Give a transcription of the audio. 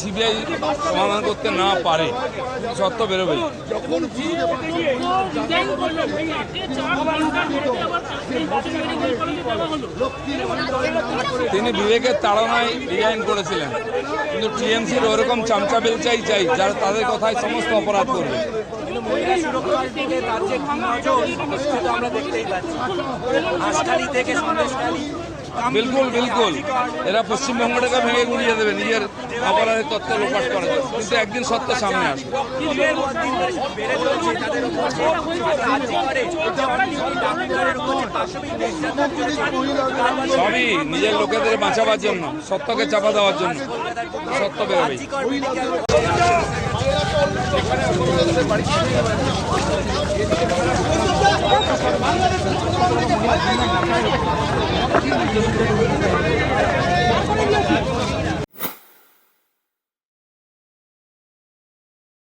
CBI সমাধান করতে না পারে, সত্য বেরোবে। ডিজাইন তিনি বিবেকের তাড়নায় রিজাইন করেছিলেন, কিন্তু টিএমসির ওরকম চামচা বেলচাই চাই, যারা তাদের কথায় সমস্ত অপরাধ করবে। আমরা দেখতেই পাচ্ছি বিলকুল বিলকুল। এরা পশ্চিমবঙ্গটাকে ভেঙে গুড়িয়ে দেবে নিজের অপরাধের তথ্য লোপাট করার জন্য। কিন্তু একদিন সত্য সামনে আসবে। করে সবই নিজের লোকেদের বাঁচাবার জন্য সত্যকে চাপা দেওয়ার জন্য। সত্য বেরোবে মেডিকেল Thank